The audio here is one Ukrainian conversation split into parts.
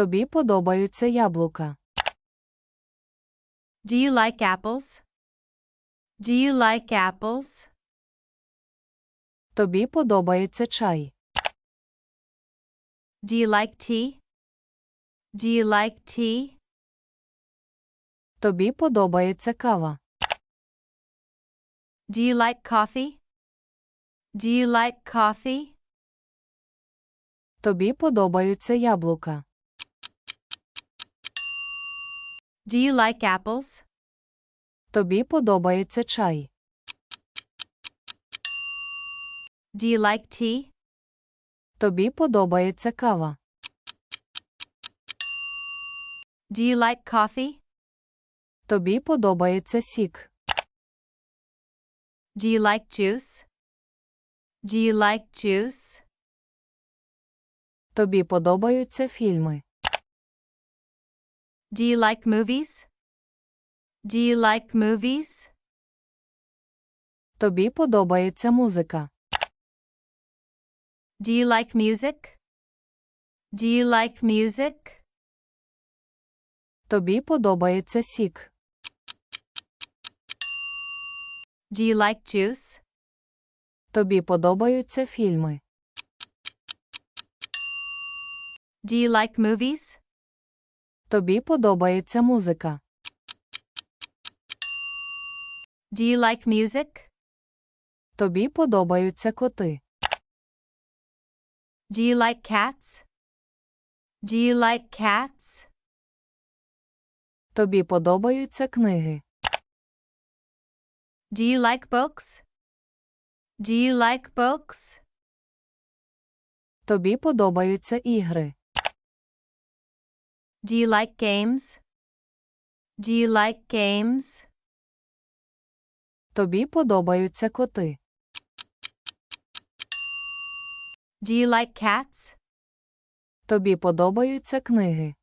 Тобі подобаються яблука. Do you like apples? Do you like apples? Тобі подобається чай. Do you like tea? Do you like tea? Тобі подобається кава. Do you like coffee? Do you like coffee? Тобі подобаються яблука. Do you like apples? Тобі подобається чай. Do you like tea? Тобі подобається кава. Do you like coffee? Тобі подобається сік. Do you like juice? Do you like juice? Тобі подобаються фільми. Do you like movies? Do you like movies? Тобі подобається музика. Do you like music? Do you like music? Тобі подобається сік. Do you like juice? Тобі подобаються фільми. Do you like movies? Тобі подобається музика. Do you like music? Тобі подобаються коти. Do you like cats? Do you like cats? Тобі подобаються книги. Do you like books? Do you like books? Тобі подобаються ігри. Do you like games? Do you like games? Тобі подобаються коти. Do you like cats? Тобі подобаються книги.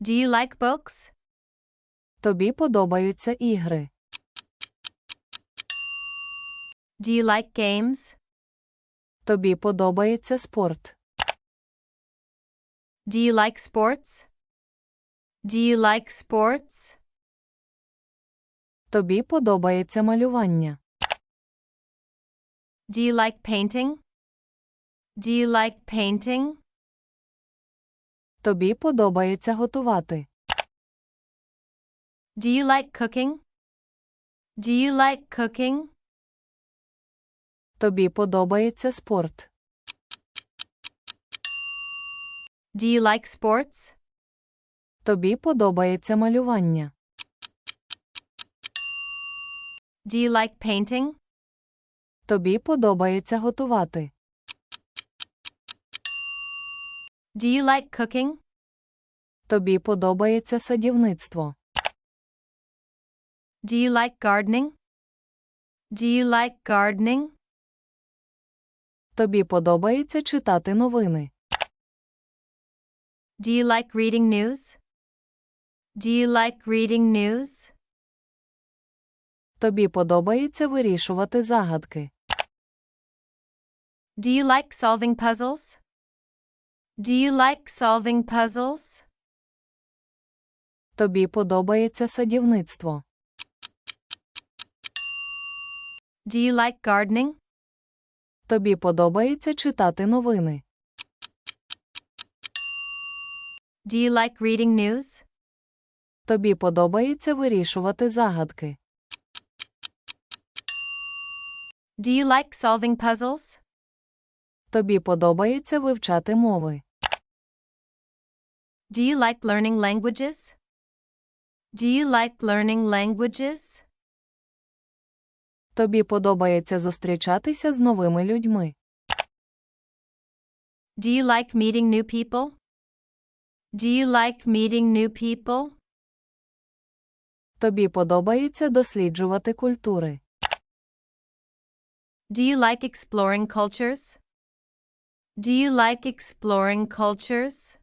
Do you like books? Тобі подобаються ігри. Do you like games? Тобі подобається спорт. Do you like sports? Do you like sports? Тобі подобається малювання. Do you like painting? Do you like painting? Тобі подобається готувати. Do you like cooking? Do you like cooking? Тобі подобається спорт. Do you like sports? Тобі подобається малювання. Do you like painting? Тобі подобається готувати. Do you like cooking? Тобі подобається садівництво. Do you like gardening? Do you like gardening? Тобі подобається читати новини. Do you like reading news? Do you like reading news? Тобі подобається вирішувати загадки. Do you like solving puzzles? Do you like solving puzzles? Тобі подобається садівництво. Do you like gardening? Тобі подобається читати новини. Do you like reading news? Тобі подобається вирішувати загадки. Do you like solving puzzles? Тобі подобається вивчати мови. Do you like learning languages? Do you like learning languages? Тобі подобається зустрічатися з новими людьми. Do you like meeting new people? Do you like meeting new people? Тобі подобається досліджувати культури. Do you like exploring cultures? Do you like exploring cultures?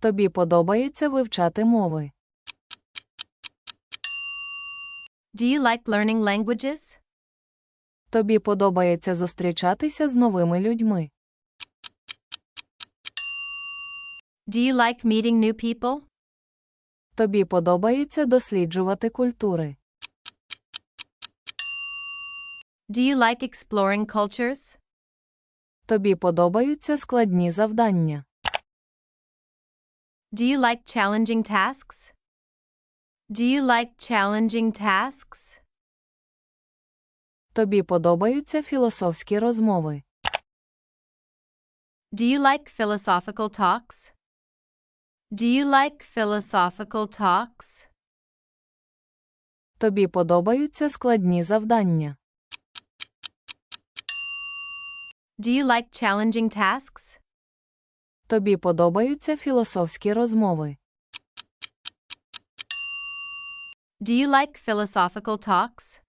Тобі подобається вивчати мови. Do you like learning languages? Тобі подобається зустрічатися з новими людьми. Do you like meeting new people? Тобі подобається досліджувати культури. Do you like exploring cultures? Тобі подобаються складні завдання. Do you like challenging tasks? Do you like challenging tasks? Тобі подобаються філософські розмови. Do you like philosophical talks? Do you like philosophical talks? Тобі подобаються складні завдання. Do you like challenging tasks? Тобі подобаються філософські розмови. Do you like philosophical talks?